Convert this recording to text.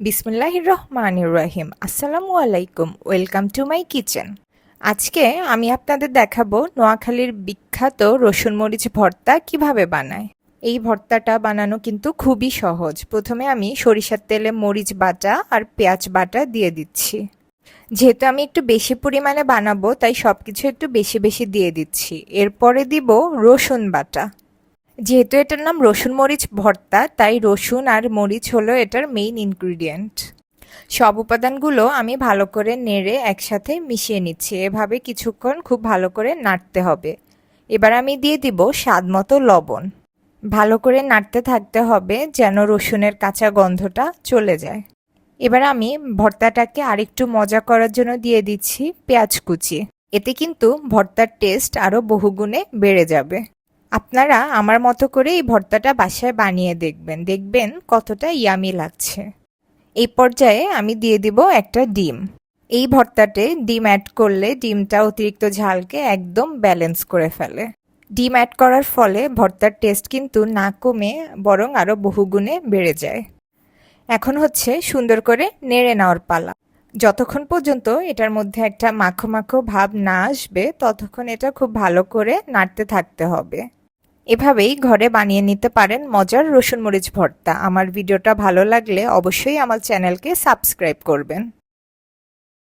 বিসমুল্লাহির রহমানির রহিম। আসসালামু আলাইকুম। Welcome to my kitchen. আজকে আমি আপনাদের দেখাবো নোয়াখালীর বিখ্যাত রসুন মরিচ ভর্তা কীভাবে বানায়। এই ভর্তাটা বানানো কিন্তু খুবই সহজ। প্রথমে আমি সরিষার তেলে মরিচ বাটা আর পেঁয়াজ বাটা দিয়ে দিচ্ছি। যেহেতু আমি একটু বেশি পরিমাণে বানাবো, তাই সব কিছু একটু বেশি বেশি দিয়ে দিচ্ছি। এরপরে দিব রসুন বাটা। যেহেতু এটার নাম রসুন মরিচ ভর্তা, তাই রসুন আর মরিচ হলো এটার মেইন ইনগ্রিডিয়েন্ট সব উপাদানগুলো আমি ভালো করে নেড়ে একসাথে মিশিয়ে নিচ্ছি। এভাবে কিছুক্ষণ খুব ভালো করে নাড়তে হবে। এবার আমি দিয়ে দিব স্বাদ মতো লবণ। ভালো করে নাড়তে থাকতে হবে যেন রসুনের কাঁচা গন্ধটা চলে যায়। এবার আমি ভর্তাটাকে আরেকটু মজা করার জন্য দিয়ে দিচ্ছি পেঁয়াজ কুচি। এতে কিন্তু ভর্তার টেস্ট আরও বহুগুণে বেড়ে যাবে। আপনারা আমার মতো করে এই ভর্তাটা বাসায় বানিয়ে দেখবেন। দেখবেন কতটা ইয়ামি লাগছে। এই পর্যায়ে আমি দিয়ে দিব একটা ডিম। এই ভর্তাতে ডিম অ্যাড করলে ডিমটা অতিরিক্ত ঝালকে একদম ব্যালেন্স করে ফেলে। ডিম অ্যাড করার ফলে ভর্তার টেস্ট কিন্তু না কমে, বরং আরও বহুগুণে বেড়ে যায়। এখন হচ্ছে সুন্দর করে নেড়ে নেওয়ার পালা। যতক্ষণ পর্যন্ত এটার মধ্যে একটা মাখো মাখো ভাব না আসবে, ততক্ষণ এটা খুব ভালো করে নাড়তে থাকতে হবে। এভাবেই ঘরে বানিয়ে নিতে পারেন মজার রসুন মরিচ ভর্তা। আমার ভিডিওটা ভালো লাগলে অবশ্যই আমার চ্যানেলকে সাবস্ক্রাইব করবেন।